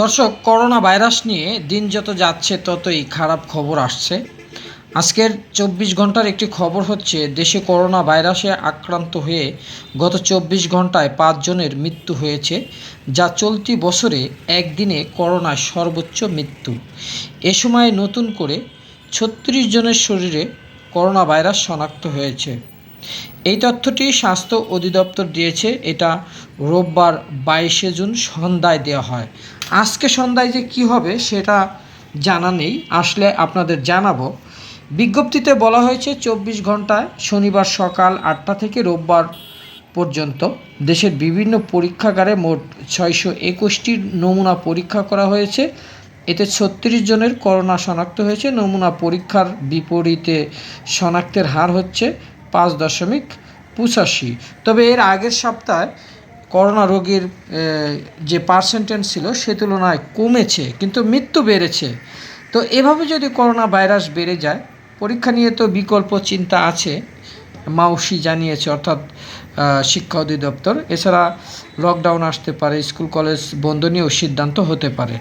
দর্শক corona virus নিয়ে দিন যত যাচ্ছে ততই খারাপ খবর আসছে। আজকের চব্বিশ ঘণ্টার একটি খবর হচ্ছে, দেশে করোনা ভাইরাসে আক্রান্ত হয়ে গত চব্বিশ ঘন্টায় পাঁচজনের মৃত্যু হয়েছে, যা চলতি বছরে একদিনে করোনায় সর্বোচ্চ মৃত্যু। এ সময় নতুন করে ছত্রিশ জনের শরীরে করোনা ভাইরাস শনাক্ত হয়েছে। এই তথ্যটি স্বাস্থ্য অধিদপ্তর দিয়েছে। এটা রোববার বাইশে জুন সন্ধ্যায় দেওয়া হয়। আজকে সন্ধ্যায় যে কি হবে সেটা জানা নেই। আসলে আপনাদের জানাব। বিজ্ঞপ্তিতে বলা হয়েছে, চব্বিশ ঘন্টায় শনিবার সকাল আটটা থেকে রোববার পর্যন্ত দেশের বিভিন্ন পরীক্ষাগারে মোট ছয়শো একুশটির নমুনা পরীক্ষা করা হয়েছে। এতে ছত্রিশ জনের করোনা শনাক্ত হয়েছে। নমুনা পরীক্ষার বিপরীতে শনাক্তের হার হচ্ছে পাঁচ দশমিক পঁচাশি। তবে এর আগের সপ্তাহে করোনা রোগীর যে পার্সেন্টেজ ছিল সে তুলনায় কমেছে, কিন্তু মৃত্যু বেড়েছে। তো এভাবে যদি করোনা ভাইরাস বেড়ে যায়, পরীক্ষা নিয়ে তো বিকল্প চিন্তা আছে, মাউসি জানিয়েছে, অর্থাৎ শিক্ষা অধিদপ্তর। এছাড়া লকডাউন আসতে পারে, স্কুল কলেজ বন্ধ নিয়েও সিদ্ধান্ত হতে পারে।